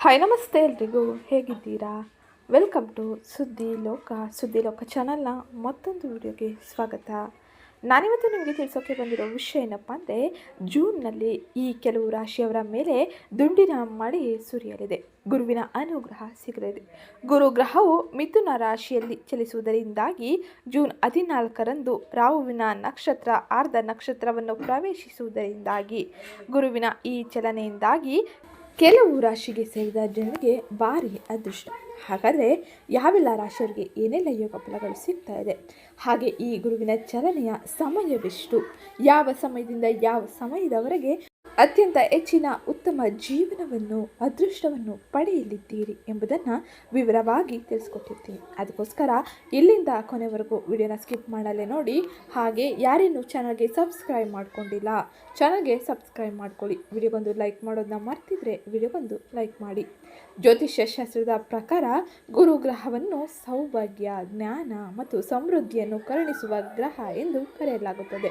Hi ನಮಸ್ತೆ ಎಲ್ರಿಗೂ. ಹೇಗಿದ್ದೀರಾ? ವೆಲ್ಕಮ್ ಟು ಸುದ್ದಿ ಲೋಕ ಸುದ್ದಿ ಲೋಕ ಚಾನಲ್ನ ಮತ್ತೊಂದು ವಿಡಿಯೋಗೆ ಸ್ವಾಗತ. ನಾನಿವತ್ತು ನಿಮಗೆ ತಿಳಿಸೋಕೆ ಬಂದಿರೋ ವಿಷಯ ಏನಪ್ಪ ಅಂದರೆ ಜೂನ್ನಲ್ಲಿ ಈ ಕೆಲವು ರಾಶಿಯವರ ಮೇಲೆ ದುಂಡಿನ ಮಳೆ ಸುರಿಯಲಿದೆ. ಗುರುವಿನ ಅನುಗ್ರಹ ಸಿಗಲಿದೆ. ಗುರು ಗ್ರಹವು ಮಿಥುನ ರಾಶಿಯಲ್ಲಿ ಚಲಿಸುವುದರಿಂದಾಗಿ ಜೂನ್ ಹದಿನಾಲ್ಕರಂದು ರಾಹುವಿನ ನಕ್ಷತ್ರ, ಆರ್ಧ ನಕ್ಷತ್ರವನ್ನು ಪ್ರವೇಶಿಸುವುದರಿಂದಾಗಿ ಗುರುವಿನ ಈ ಚಲನೆಯಿಂದಾಗಿ ಕೆಲವು ರಾಶಿಗೆ ಸೇರಿದ ಜನರಿಗೆ ಭಾರಿ ಅದೃಷ್ಟ. ಹಾಗಾದರೆ ಯಾವೆಲ್ಲ ರಾಶಿಯವರಿಗೆ ಏನೆಲ್ಲ ಯೋಗ ಫಲಗಳು ಸಿಗ್ತಾ ಇದೆ? ಹಾಗೆ ಈ ಗುರುವಿನ ಚಲನೆಯ ಸಮಯವೆಷ್ಟು? ಯಾವ ಸಮಯದಿಂದ ಯಾವ ಸಮಯದವರೆಗೆ ಅತ್ಯಂತ ಹೆಚ್ಚಿನ ಉತ್ತಮ ಜೀವನವನ್ನು, ಅದೃಷ್ಟವನ್ನು ಪಡೆಯಲಿದ್ದೀರಿ ಎಂಬುದನ್ನು ವಿವರವಾಗಿ ತಿಳಿಸ್ಕೊಟ್ಟಿರ್ತೀನಿ. ಅದಕ್ಕೋಸ್ಕರ ಇಲ್ಲಿಂದ ಕೊನೆವರೆಗೂ ವಿಡಿಯೋನ ಸ್ಕಿಪ್ ಮಾಡಲೇ ನೋಡಿ. ಹಾಗೆ ಯಾರೇನು ಚಾನಲ್ಗೆ ಸಬ್ಸ್ಕ್ರೈಬ್ ಮಾಡ್ಕೊಂಡಿಲ್ಲ, ಚಾನಲ್ಗೆ ಸಬ್ಸ್ಕ್ರೈಬ್ ಮಾಡ್ಕೊಳ್ಳಿ. ವಿಡಿಯೋಗೊಂದು ಲೈಕ್ ಮಾಡೋದನ್ನ ಮರ್ತಿದ್ರೆ ವಿಡಿಯೋಗೊಂದು ಲೈಕ್ ಮಾಡಿ. ಜ್ಯೋತಿಷ್ಯ ಶಾಸ್ತ್ರದ ಪ್ರಕಾರ ಗುರು ಗ್ರಹವನ್ನು ಸೌಭಾಗ್ಯ, ಜ್ಞಾನ ಮತ್ತು ಸಮೃದ್ಧಿಯನ್ನು ಕರುಣಿಸುವ ಗ್ರಹ ಎಂದು ಕರೆಯಲಾಗುತ್ತದೆ.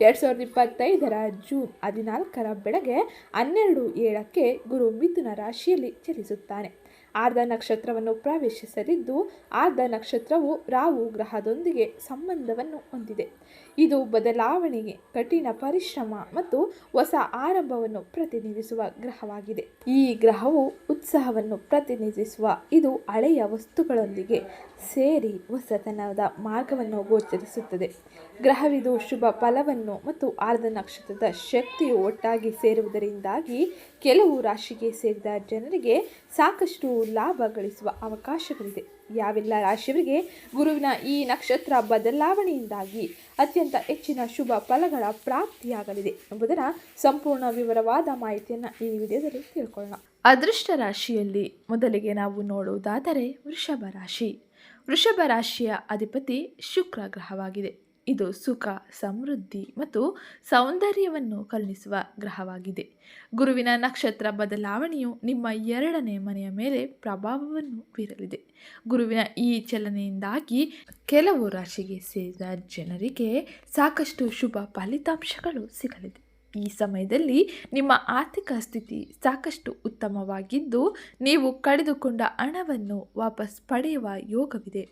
ಎರಡು ಸಾವಿರದ ಇಪ್ಪತ್ತೈದರ ಜೂನ್ ಹದಿನಾಲ್ಕರ ಬೆಳಗ್ಗೆ ಹನ್ನೆರಡು ಏಳಕ್ಕೆ ಗುರು ಮಿಥುನ ರಾಶಿಯಲ್ಲಿ ಚಲಿಸುತ್ತಾನೆ. ಆರ್ಧ ನಕ್ಷತ್ರವನ್ನು ಪ್ರವೇಶಿಸಲಿದ್ದು ಆರ್ಧ ನಕ್ಷತ್ರವು ರಾಹು ಗ್ರಹದೊಂದಿಗೆ ಸಂಬಂಧವನ್ನು ಹೊಂದಿದೆ. ಇದು ಬದಲಾವಣೆಗೆ ಕಠಿಣ ಪರಿಶ್ರಮ ಮತ್ತು ಹೊಸ ಆರಂಭವನ್ನು ಪ್ರತಿನಿಧಿಸುವ ಗ್ರಹವಾಗಿದೆ. ಈ ಗ್ರಹವು ಉತ್ಸಾಹವನ್ನು ಪ್ರತಿನಿಧಿಸುವ, ಇದು ಹಳೆಯ ವಸ್ತುಗಳೊಂದಿಗೆ ಸೇರಿ ಹೊಸತನದ ಮಾರ್ಗವನ್ನು ಗೋಚರಿಸುತ್ತದೆ. ಗ್ರಹವಿದು ಶುಭ ಫಲವನ್ನು ಮತ್ತು ಆರ್ಧ ನಕ್ಷತ್ರದ ಶಕ್ತಿಯು ಒಟ್ಟಾಗಿ ಸೇರುವುದರಿಂದಾಗಿ ಕೆಲವು ರಾಶಿಗೆ ಸೇರಿದ ಜನರಿಗೆ ಸಾಕಷ್ಟು ಲಾಭ ಗಳಿಸುವ ಅವಕಾಶಗಳಿದೆ. ಯಾವೆಲ್ಲ ರಾಶಿಯವರಿಗೆ ಗುರುವಿನ ಈ ನಕ್ಷತ್ರ ಬದಲಾವಣೆಯಿಂದಾಗಿ ಅತ್ಯಂತ ಹೆಚ್ಚಿನ ಶುಭ ಫಲಗಳ ಪ್ರಾಪ್ತಿಯಾಗಲಿದೆ ಎಂಬುದರ ಸಂಪೂರ್ಣ ವಿವರವಾದ ಮಾಹಿತಿಯನ್ನು ಈ ವಿಡಿಯೋದಲ್ಲಿ ತಿಳ್ಕೊಳ್ಳೋಣ. ಅದೃಷ್ಟ ರಾಶಿಯಲ್ಲಿ ಮೊದಲಿಗೆ ನಾವು ನೋಡುವುದಾದರೆ ವೃಷಭ ರಾಶಿ. ವೃಷಭ ರಾಶಿಯ ಅಧಿಪತಿ ಶುಕ್ರ ಗ್ರಹವಾಗಿದೆ. ಇದು ಸುಖ, ಸಮೃದ್ಧಿ ಮತ್ತು ಸೌಂದರ್ಯವನ್ನು ಕರುಣಿಸುವ ಗ್ರಹವಾಗಿದೆ. ಗುರುವಿನ ನಕ್ಷತ್ರ ಬದಲಾವಣೆಯು ನಿಮ್ಮ ಎರಡನೇ ಮನೆಯ ಮೇಲೆ ಪ್ರಭಾವವನ್ನು ಬೀರಲಿದೆ. ಗುರುವಿನ ಈ ಚಲನೆಯಿಂದಾಗಿ ಕೆಲವು ರಾಶಿಗೆ ಸೇರಿದ ಜನರಿಗೆ ಸಾಕಷ್ಟು ಶುಭ ಫಲಿತಾಂಶಗಳು ಸಿಗಲಿದೆ. ಈ ಸಮಯದಲ್ಲಿ ನಿಮ್ಮ ಆರ್ಥಿಕ ಸ್ಥಿತಿ ಸಾಕಷ್ಟು ಉತ್ತಮವಾಗಿದ್ದು, ನೀವು ಕಳೆದುಕೊಂಡ ಹಣವನ್ನು ವಾಪಸ್ ಪಡೆಯುವ ಯೋಗವಿದೆ.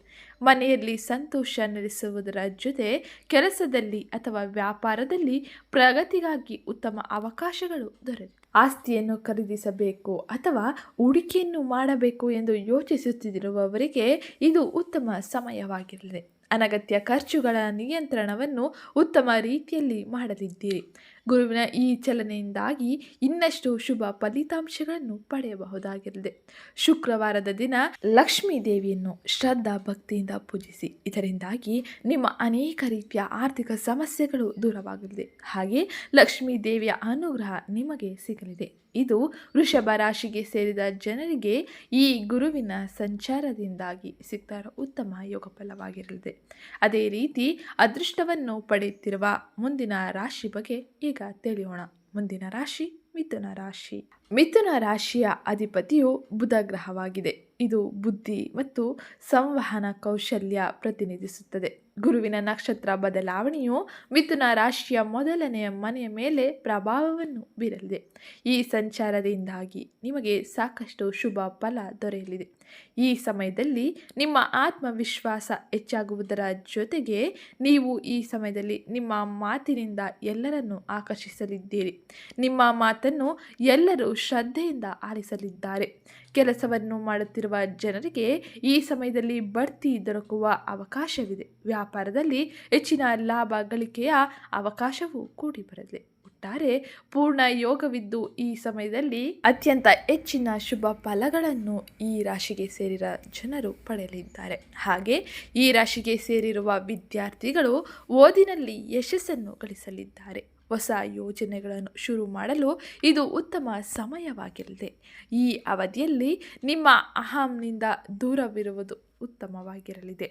ಮನೆಯಲ್ಲಿ ಸಂತೋಷ ನಡೆಸುವುದರ ಜೊತೆ ಕೆಲಸದಲ್ಲಿ ಅಥವಾ ವ್ಯಾಪಾರದಲ್ಲಿ ಪ್ರಗತಿಗಾಗಿ ಉತ್ತಮ ಅವಕಾಶಗಳು ದೊರೆತು ಆಸ್ತಿಯನ್ನು ಖರೀದಿಸಬೇಕು ಅಥವಾ ಹೂಡಿಕೆಯನ್ನು ಮಾಡಬೇಕು ಎಂದು ಯೋಚಿಸುತ್ತಿರುವವರಿಗೆ ಇದು ಉತ್ತಮ ಸಮಯವಾಗಿರಲಿದೆ. ಅನಗತ್ಯ ಖರ್ಚುಗಳ ನಿಯಂತ್ರಣವನ್ನು ಉತ್ತಮ ರೀತಿಯಲ್ಲಿ ಮಾಡಲಿದ್ದೀರಿ. ಗುರುವಿನ ಈ ಚಲನೆಯಿಂದಾಗಿ ಇನ್ನಷ್ಟು ಶುಭ ಫಲಿತಾಂಶಗಳನ್ನು ಪಡೆಯಬಹುದಾಗಿರಲಿದೆ. ಶುಕ್ರವಾರದ ದಿನ ಲಕ್ಷ್ಮೀ ದೇವಿಯನ್ನು ಶ್ರದ್ಧಾ ಭಕ್ತಿಯಿಂದ ಪೂಜಿಸಿ. ಇದರಿಂದಾಗಿ ನಿಮ್ಮ ಅನೇಕ ರೀತಿಯ ಆರ್ಥಿಕ ಸಮಸ್ಯೆಗಳು ದೂರವಾಗಲಿದೆ. ಹಾಗೆ ಲಕ್ಷ್ಮೀ ದೇವಿಯ ಅನುಗ್ರಹ ನಿಮಗೆ ಸಿಗಲಿದೆ. ಇದು ವೃಷಭ ರಾಶಿಗೆ ಸೇರಿದ ಜನರಿಗೆ ಈ ಗುರುವಿನ ಸಂಚಾರದಿಂದಾಗಿ ಸಿಗ್ತಾ ಉತ್ತಮ ಯೋಗ ಫಲವಾಗಿರಲಿದೆ. ಅದೇ ರೀತಿ ಅದೃಷ್ಟವನ್ನು ಪಡೆಯುತ್ತಿರುವ ಮುಂದಿನ ರಾಶಿ ಬಗ್ಗೆ ಈಗ ತಿಳಿಯೋಣ. ಮುಂದಿನ ರಾಶಿ ಮಿಥುನ ರಾಶಿ. ಮಿಥುನ ರಾಶಿಯ ಅಧಿಪತಿಯು ಬುಧ ಗ್ರಹವಾಗಿದೆ. ಇದು ಬುದ್ಧಿ ಮತ್ತು ಸಂವಹನ ಕೌಶಲ್ಯ ಪ್ರತಿನಿಧಿಸುತ್ತದೆ. ಗುರುವಿನ ನಕ್ಷತ್ರ ಬದಲಾವಣೆಯು ಮಿಥುನ ರಾಶಿಯ ಮೊದಲನೆಯ ಮನೆಯ ಮೇಲೆ ಪ್ರಭಾವವನ್ನು ಬೀರಲಿದೆ. ಈ ಸಂಚಾರದಿಂದಾಗಿ ನಿಮಗೆ ಸಾಕಷ್ಟು ಶುಭ ಫಲ ದೊರೆಯಲಿದೆ. ಈ ಸಮಯದಲ್ಲಿ ನಿಮ್ಮ ಆತ್ಮವಿಶ್ವಾಸ ಹೆಚ್ಚಾಗುವುದರ ಜೊತೆಗೆ ನೀವು ಈ ಸಮಯದಲ್ಲಿ ನಿಮ್ಮ ಮಾತಿನಿಂದ ಎಲ್ಲರನ್ನು ಆಕರ್ಷಿಸಲಿದ್ದೀರಿ. ನಿಮ್ಮ ಮಾತನ್ನು ಎಲ್ಲರೂ ಶ್ರದ್ಧೆಯಿಂದ ಆಲಿಸಲಿದ್ದಾರೆ. ಕೆಲಸವನ್ನು ಮಾಡುತ್ತಿರುವ ಜನರಿಗೆ ಈ ಸಮಯದಲ್ಲಿ ಬಡ್ತಿ ದೊರಕುವ ಅವಕಾಶವಿದೆ. ವ್ಯಾಪಾರದಲ್ಲಿ ಹೆಚ್ಚಿನ ಲಾಭ ಗಳಿಕೆಯ ಅವಕಾಶವೂ ಕೂಡಿ ಬರಲಿದೆ ಒಟ್ಟಾರೆ ಪೂರ್ಣ ಯೋಗವಿದ್ದು ಈ ಸಮಯದಲ್ಲಿ ಅತ್ಯಂತ ಹೆಚ್ಚಿನ ಶುಭ ಫಲಗಳನ್ನು ಈ ರಾಶಿಗೆ ಸೇರಿದ ಜನರು ಪಡೆಯಲಿದ್ದಾರೆ. ಹಾಗೆ ಈ ರಾಶಿಗೆ ಸೇರಿರುವ ವಿದ್ಯಾರ್ಥಿಗಳು ಓದಿನಲ್ಲಿ ಯಶಸ್ಸನ್ನು ಗಳಿಸಲಿದ್ದಾರೆ. ಹೊಸ ಯೋಜನೆಗಳನ್ನು ಶುರು ಮಾಡಲು ಇದು ಉತ್ತಮ ಸಮಯವಾಗಿರಲಿದೆ ಈ ಅವಧಿಯಲ್ಲಿ ನಿಮ್ಮ ಅಹಂನಿಂದ ದೂರವಿರುವುದು ಉತ್ತಮವಾಗಿರಲಿದೆ.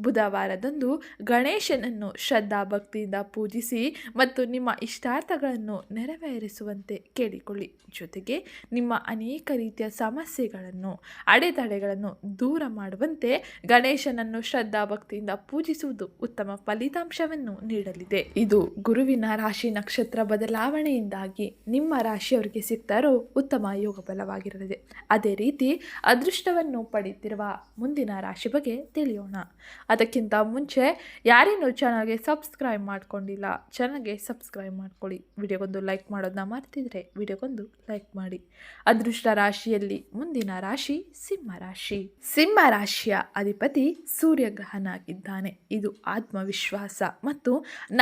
ಬುಧವಾರದಂದು ಗಣೇಶನನ್ನು ಶ್ರದ್ಧಾ ಭಕ್ತಿಯಿಂದ ಪೂಜಿಸಿ ಮತ್ತು ನಿಮ್ಮ ಇಷ್ಟಾರ್ಥಗಳನ್ನು ನೆರವೇರಿಸುವಂತೆ ಕೇಳಿಕೊಳ್ಳಿ. ಜೊತೆಗೆ ನಿಮ್ಮ ಅನೇಕ ರೀತಿಯ ಸಮಸ್ಯೆಗಳನ್ನು, ಅಡೆತಡೆಗಳನ್ನು ದೂರ ಮಾಡುವಂತೆ ಗಣೇಶನನ್ನು ಶ್ರದ್ಧಾ ಭಕ್ತಿಯಿಂದ ಪೂಜಿಸುವುದು ಉತ್ತಮ ಫಲಿತಾಂಶವನ್ನು ನೀಡಲಿದೆ. ಇದು ಗುರುವಿನ ರಾಶಿ ನಕ್ಷತ್ರ ಬದಲಾವಣೆಯಿಂದಾಗಿ ನಿಮ್ಮ ರಾಶಿಯವರಿಗೆ ಸಿಕ್ತಾರೋ ಉತ್ತಮ ಯೋಗ ಬಲವಾಗಿರಲಿದೆ ಅದೇ ರೀತಿ ಅದೃಷ್ಟವನ್ನು ಪಡೆಯುತ್ತಿರುವ ಮುಂದಿನ ರಾಶಿ ಬಗ್ಗೆ ತಿಳಿಯೋಣ. ಅದಕ್ಕಿಂತ ಮುಂಚೆ ಯಾರೇನು ಚಾನಲ್ಗೆ ಸಬ್ಸ್ಕ್ರೈಬ್ ಮಾಡ್ಕೊಂಡಿಲ್ಲ ಚಾನಲ್ಗೆ ಸಬ್ಸ್ಕ್ರೈಬ್ ಮಾಡ್ಕೊಳ್ಳಿ. ವಿಡಿಯೋಗೊಂದು ಲೈಕ್ ಮಾಡೋದನ್ನ ಮರ್ತಿದ್ರೆ ವಿಡಿಯೋಗೊಂದು ಲೈಕ್ ಮಾಡಿ. ಅದೃಷ್ಟ ರಾಶಿಯಲ್ಲಿ ಮುಂದಿನ ರಾಶಿ ಸಿಂಹ ರಾಶಿ. ಸಿಂಹ ರಾಶಿಯ ಅಧಿಪತಿ ಸೂರ್ಯಗ್ರಹನಾಗಿದ್ದಾನೆ. ಇದು ಆತ್ಮವಿಶ್ವಾಸ ಮತ್ತು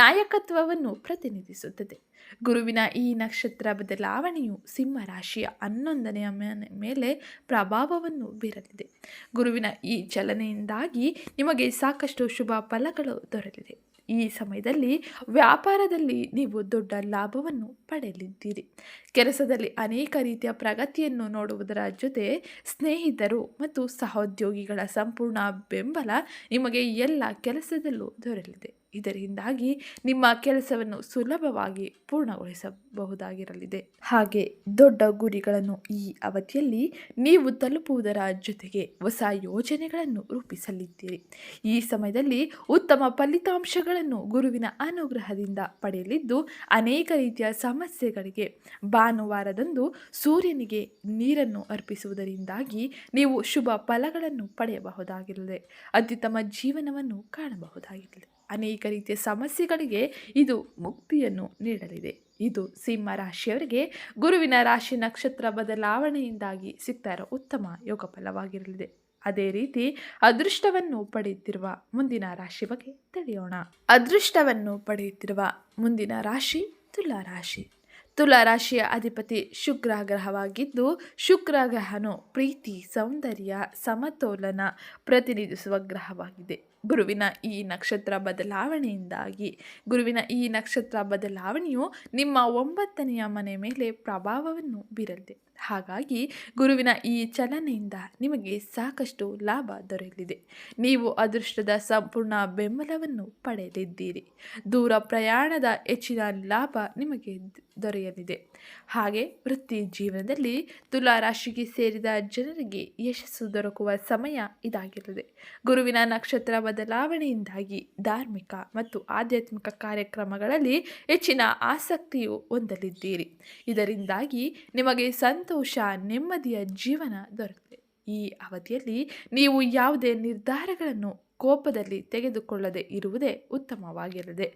ನಾಯಕತ್ವವನ್ನು ಪ್ರತಿನಿಧಿಸುತ್ತದೆ. ಗುರುವಿನ ಈ ನಕ್ಷತ್ರ ಬದಲಾವಣೆಯು ಸಿಂಹ ರಾಶಿಯ ಹನ್ನೊಂದನೆಯ ಮೇಲೆ ಪ್ರಭಾವವನ್ನು ಬೀರಲಿದೆ. ಗುರುವಿನ ಈ ಚಲನೆಯಿಂದಾಗಿ ನಿಮಗೆ ಸಾಕಷ್ಟು ಶುಭ ಫಲಗಳು ದೊರೆಯಲಿದೆ. ಈ ಸಮಯದಲ್ಲಿ ವ್ಯಾಪಾರದಲ್ಲಿ ನೀವು ದೊಡ್ಡ ಲಾಭವನ್ನು ಪಡೆಯಲಿದ್ದೀರಿ. ಕೆಲಸದಲ್ಲಿ ಅನೇಕ ರೀತಿಯ ಪ್ರಗತಿಯನ್ನು ನೋಡುವುದರ ಜೊತೆ ಸ್ನೇಹಿತರು ಮತ್ತು ಸಹೋದ್ಯೋಗಿಗಳ ಸಂಪೂರ್ಣ ಬೆಂಬಲ ನಿಮಗೆ ಎಲ್ಲ ಕೆಲಸದಲ್ಲೂ ದೊರೆಯಲಿದೆ. ಇದರಿಂದಾಗಿ ನಿಮ್ಮ ಕೆಲಸವನ್ನು ಸುಲಭವಾಗಿ ಪೂರ್ಣಗೊಳಿಸಬಹುದಾಗಿರಲಿದೆ. ಹಾಗೆ ದೊಡ್ಡ ಗುರಿಗಳನ್ನು ಈ ಅವಧಿಯಲ್ಲಿ ನೀವು ತಲುಪುವುದರ ಜೊತೆಗೆ ಹೊಸ ಯೋಜನೆಗಳನ್ನು ರೂಪಿಸಲಿದ್ದೀರಿ. ಈ ಸಮಯದಲ್ಲಿ ಉತ್ತಮ ಫಲಿತಾಂಶಗಳನ್ನು ಗುರುವಿನ ಅನುಗ್ರಹದಿಂದ ಪಡೆಯಲಿದ್ದು, ಅನೇಕ ರೀತಿಯ ಸಮಸ್ಯೆಗಳಿಗೆ ಭಾನುವಾರದಂದು ಸೂರ್ಯನಿಗೆ ನೀರನ್ನು ಅರ್ಪಿಸುವುದರಿಂದಾಗಿ ನೀವು ಶುಭ ಫಲಗಳನ್ನು ಪಡೆಯಬಹುದಾಗಿರಲಿದೆ. ಅತ್ಯುತ್ತಮ ಜೀವನವನ್ನು ಕಾಣಬಹುದಾಗಿರಲಿದೆ. ಅನೇಕ ರೀತಿಯ ಸಮಸ್ಯೆಗಳಿಗೆ ಇದು ಮುಕ್ತಿಯನ್ನು ನೀಡಲಿದೆ. ಇದು ಸಿಂಹ ರಾಶಿಯವರಿಗೆ ಗುರುವಿನ ರಾಶಿ ನಕ್ಷತ್ರ ಬದಲಾವಣೆಯಿಂದಾಗಿ ಸಿಗ್ತಾ ಉತ್ತಮ ಯೋಗ ಫಲವಾಗಿರಲಿದೆ. ಅದೇ ರೀತಿ ಅದೃಷ್ಟವನ್ನು ಪಡೆಯುತ್ತಿರುವ ಮುಂದಿನ ರಾಶಿ ಬಗ್ಗೆ ತಿಳಿಯೋಣ. ಅದೃಷ್ಟವನ್ನು ಪಡೆಯುತ್ತಿರುವ ಮುಂದಿನ ರಾಶಿ ತುಲಾ ರಾಶಿ. ತುಲಾ ರಾಶಿಯ ಅಧಿಪತಿ ಶುಕ್ರ ಗ್ರಹವಾಗಿದ್ದು, ಶುಕ್ರ ಗ್ರಹನು ಪ್ರೀತಿ, ಸೌಂದರ್ಯ, ಸಮತೋಲನ ಪ್ರತಿನಿಧಿಸುವ ಗ್ರಹವಾಗಿದೆ. ಗುರುವಿನ ಈ ನಕ್ಷತ್ರ ಬದಲಾವಣೆಯಿಂದಾಗಿ ಗುರುವಿನ ಈ ನಕ್ಷತ್ರ ಬದಲಾವಣೆಯು ನಿಮ್ಮ ಒಂಬತ್ತನೆಯ ಮನೆ ಮೇಲೆ ಪ್ರಭಾವವನ್ನು ಬೀರಲಿದೆ. ಹಾಗಾಗಿ ಗುರುವಿನ ಈ ಚಲನೆಯಿಂದ ನಿಮಗೆ ಸಾಕಷ್ಟು ಲಾಭ ದೊರೆಯಲಿದೆ. ನೀವು ಅದೃಷ್ಟದ ಸಂಪೂರ್ಣ ಬೆಂಬಲವನ್ನು ಪಡೆಯಲಿದ್ದೀರಿ. ದೂರ ಪ್ರಯಾಣದ ಹೆಚ್ಚಿನ ಲಾಭ ನಿಮಗೆ ದೊರೆಯಲಿದೆ. ಹಾಗೆ ವೃತ್ತಿ ಜೀವನದಲ್ಲಿ ತುಲಾ ರಾಶಿಗೆ ಸೇರಿದ ಜನರಿಗೆ ಯಶಸ್ಸು ದೊರಕುವ ಸಮಯ ಇದಾಗಿರಲಿದೆ. ಗುರುವಿನ ನಕ್ಷತ್ರ ಬದಲಾವಣೆಯಿಂದಾಗಿ ಧಾರ್ಮಿಕ ಮತ್ತು ಆಧ್ಯಾತ್ಮಿಕ ಕಾರ್ಯಕ್ರಮಗಳಲ್ಲಿ ಹೆಚ್ಚಿನ ಆಸಕ್ತಿಯು ಹೊಂದಲಿದ್ದೀರಿ. ಇದರಿಂದಾಗಿ ನಿಮಗೆ ಸಂತೋಷ ನೆಮ್ಮದಿಯ ಜೀವನ ದೊರಕಿದೆ ಈ ಅವಧಿಯಲ್ಲಿ ನೀವು ಯಾವುದೇ ನಿರ್ಧಾರಗಳನ್ನು ಕೋಪದಲ್ಲಿ ತೆಗೆದುಕೊಳ್ಳದೆ ಇರುವುದೇ ಉತ್ತಮವಾಗಿರದೆ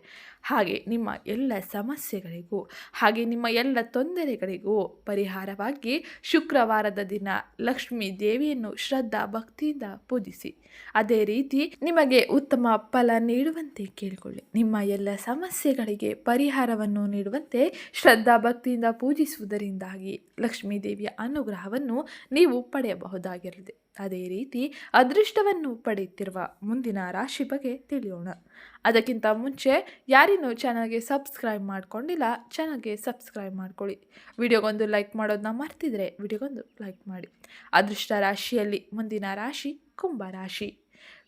ಹಾಗೆ ನಿಮ್ಮ ಎಲ್ಲ ಸಮಸ್ಯೆಗಳಿಗೂ, ಹಾಗೆ ನಿಮ್ಮ ಎಲ್ಲ ತೊಂದರೆಗಳಿಗೂ ಪರಿಹಾರವಾಗಿ ಶುಕ್ರವಾರದ ದಿನ ಲಕ್ಷ್ಮೀ ದೇವಿಯನ್ನು ಶ್ರದ್ಧಾ ಭಕ್ತಿಯಿಂದ ಪೂಜಿಸಿ. ಅದೇ ರೀತಿ ನಿಮಗೆ ಉತ್ತಮ ಫಲ ನೀಡುವಂತೆ ಕೇಳಿಕೊಳ್ಳಿ. ನಿಮ್ಮ ಎಲ್ಲ ಸಮಸ್ಯೆಗಳಿಗೆ ಪರಿಹಾರವನ್ನು ನೀಡುವಂತೆ ಶ್ರದ್ಧಾ ಭಕ್ತಿಯಿಂದ ಪೂಜಿಸುವುದರಿಂದಾಗಿ ಲಕ್ಷ್ಮೀ ದೇವಿಯ ಅನುಗ್ರಹವನ್ನು ನೀವು ಪಡೆಯಬಹುದಾಗಿರಲಿದೆ. ಅದೇ ರೀತಿ ಅದೃಷ್ಟವನ್ನು ಪಡೆಯುತ್ತಿರುವ ಮುಂದಿನ ರಾಶಿ ಬಗ್ಗೆ ತಿಳಿಯೋಣ. ಅದಕ್ಕಿಂತ ಮುಂಚೆ ಯಾರಿನ್ನೂ ಚಾನಲ್ಗೆ ಸಬ್ಸ್ಕ್ರೈಬ್ ಮಾಡ್ಕೊಂಡಿಲ್ಲ ಚಾನಲ್ಗೆ ಸಬ್ಸ್ಕ್ರೈಬ್ ಮಾಡ್ಕೊಳ್ಳಿ. ವಿಡಿಯೋಗೊಂದು ಲೈಕ್ ಮಾಡೋದನ್ನ ಮರ್ತಿದ್ರೆ ವಿಡಿಯೋಗೊಂದು ಲೈಕ್ ಮಾಡಿ. ಅದೃಷ್ಟ ರಾಶಿಯಲ್ಲಿ ಮುಂದಿನ ರಾಶಿ ಕುಂಭರಾಶಿ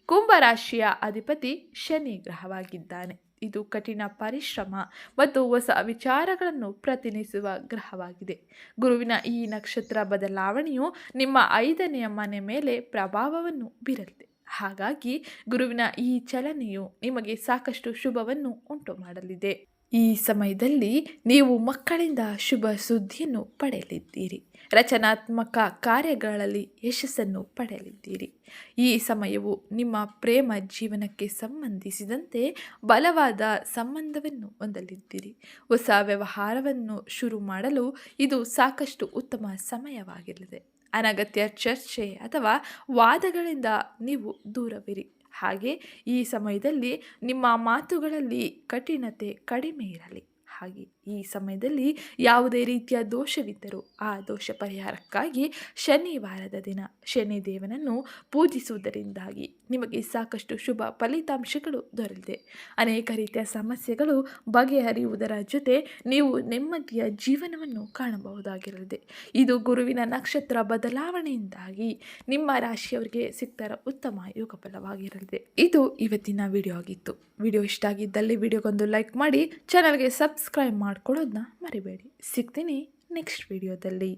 ಕುಂಭರಾಶಿಯ ಅಧಿಪತಿ ಶನಿ ಗ್ರಹವಾಗಿದ್ದಾನೆ. ಇದು ಕಠಿಣ ಪರಿಶ್ರಮ ಮತ್ತು ಹೊಸ ವಿಚಾರಗಳನ್ನು ಪ್ರತಿನಿಧಿಸುವ ಗ್ರಹವಾಗಿದೆ. ಗುರುವಿನ ಈ ನಕ್ಷತ್ರ ಬದಲಾವಣೆಯು ನಿಮ್ಮ ಐದನೆಯ ಮನೆ ಮೇಲೆ ಪ್ರಭಾವವನ್ನು ಬೀರಲಿದೆ. ಹಾಗಾಗಿ ಗುರುವಿನ ಈ ಚಲನೆಯು ನಿಮಗೆ ಸಾಕಷ್ಟು ಶುಭವನ್ನು ಉಂಟು ಮಾಡಲಿದೆ ಈ ಸಮಯದಲ್ಲಿ ನೀವು ಮಕ್ಕಳಿಂದ ಶುಭ ಸುದ್ದಿಯನ್ನು ಪಡೆಯಲಿದ್ದೀರಿ. ರಚನಾತ್ಮಕ ಕಾರ್ಯಗಳಲ್ಲಿ ಯಶಸ್ಸನ್ನು ಪಡೆಯಲಿದ್ದೀರಿ. ಈ ಸಮಯವು ನಿಮ್ಮ ಪ್ರೇಮ ಜೀವನಕ್ಕೆ ಸಂಬಂಧಿಸಿದಂತೆ ಬಲವಾದ ಸಂಬಂಧವನ್ನು ಹೊಂದಲಿದ್ದೀರಿ. ಹೊಸ ವ್ಯವಹಾರವನ್ನು ಶುರು ಮಾಡಲು ಇದು ಸಾಕಷ್ಟು ಉತ್ತಮ ಸಮಯವಾಗಿರಲಿದೆ. ಅನಗತ್ಯ ಚರ್ಚೆ ಅಥವಾ ವಾದಗಳಿಂದ ನೀವು ದೂರವಿರಿ. ಹಾಗೆ ಈ ಸಮಯದಲ್ಲಿ ನಿಮ್ಮ ಮಾತುಗಳಲ್ಲಿ ಕಠಿಣತೆ ಕಡಿಮೆ ಇರಲಿ. ಹಾಗೆ ಈ ಸಮಯದಲ್ಲಿ ಯಾವುದೇ ರೀತಿಯ ದೋಷವಿದ್ದರೂ ಆ ದೋಷ ಪರಿಹಾರಕ್ಕಾಗಿ ಶನಿವಾರದ ದಿನ ಶನಿದೇವನನ್ನು ಪೂಜಿಸುವುದರಿಂದಾಗಿ ನಿಮಗೆ ಸಾಕಷ್ಟು ಶುಭ ಫಲಿತಾಂಶಗಳು ದೊರೆಯಲಿದೆ. ಅನೇಕ ರೀತಿಯ ಸಮಸ್ಯೆಗಳು ಬಗೆಹರಿಯುವುದರ ಜೊತೆ ನೀವು ನೆಮ್ಮದಿಯ ಜೀವನವನ್ನು ಕಾಣಬಹುದಾಗಿರಲಿದೆ. ಇದು ಗುರುವಿನ ನಕ್ಷತ್ರ ಬದಲಾವಣೆಯಿಂದಾಗಿ ನಿಮ್ಮ ರಾಶಿಯವರಿಗೆ ಸಿಗ್ತಾರ ಉತ್ತಮ ಯೋಗ ಫಲವಾಗಿರಲಿದೆ. ಇದು ಇವತ್ತಿನ ವಿಡಿಯೋ ಆಗಿತ್ತು. ವಿಡಿಯೋ ಇಷ್ಟ ಆಗಿದ್ದಲ್ಲಿ ವಿಡಿಯೋಗೊಂದು ಲೈಕ್ ಮಾಡಿ, ಚಾನಲ್ಗೆ ಸಬ್ಸ್ಕ್ರೈಬ್ ಮಾಡ್ಕೊಳ್ಳೋದನ್ನ ಮರಿಬೇಡಿ. ಸಿಗ್ತೀನಿ ನೆಕ್ಸ್ಟ್ ವಿಡಿಯೋದಲ್ಲಿ